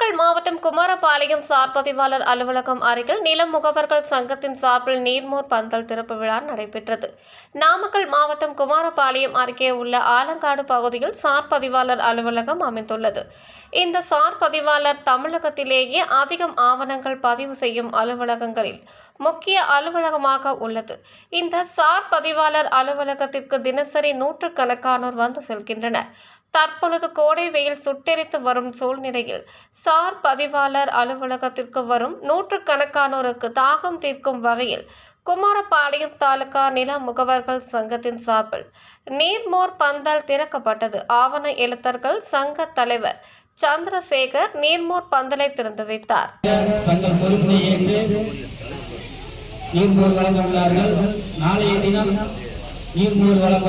நாமக்கல் மாவட்டம் குமாரபாளையம் சார் பதிவாளர் அலுவலகம் அருகில் நில முகவர்கள் சங்கத்தின் சார்பில் நீர்மோர் பந்தல் திறப்பு விழா நடைபெற்றது. நாமக்கல் மாவட்டம் குமாரபாளையம் அருகே உள்ள ஆலங்காடு பகுதியில் சார் பதிவாளர் அலுவலகம் அமைந்துள்ளது. இந்த சார் பதிவாளர் தமிழகத்திலேயே அதிகம் ஆவணங்கள் பதிவு செய்யும் அலுவலகங்களில் முக்கிய அலுவலகமாக உள்ளது. இந்த சார் பதிவாளர் அலுவலகத்திற்கு தினசரி நூற்றுக்கணக்கானோர் வந்து செல்கின்றனர். தற்பொழுது கோடை வெயில் சுட்டெரித்து வரும் சூழ்நிலையில் சார் பதிவாளர் அலுவலகத்திற்கு வரும் நூற்றுக்கணக்கானோருக்கு தாகம் தீர்க்கும் வகையில் குமாரபாளையம் தாலுகா நில முகவர்கள் சங்கத்தின் சார்பில் நீர்மோர் பந்தல் திறக்கப்பட்டது. ஆவண எழுத்தர்கள் சங்க தலைவர் சந்திரசேகர் நீர்மோர் பந்தலை திறந்து வைத்தார். நீர்மோர் வழங்க உள்ளார்கள் நாளைய தினம் நீர்மோர் வழங்க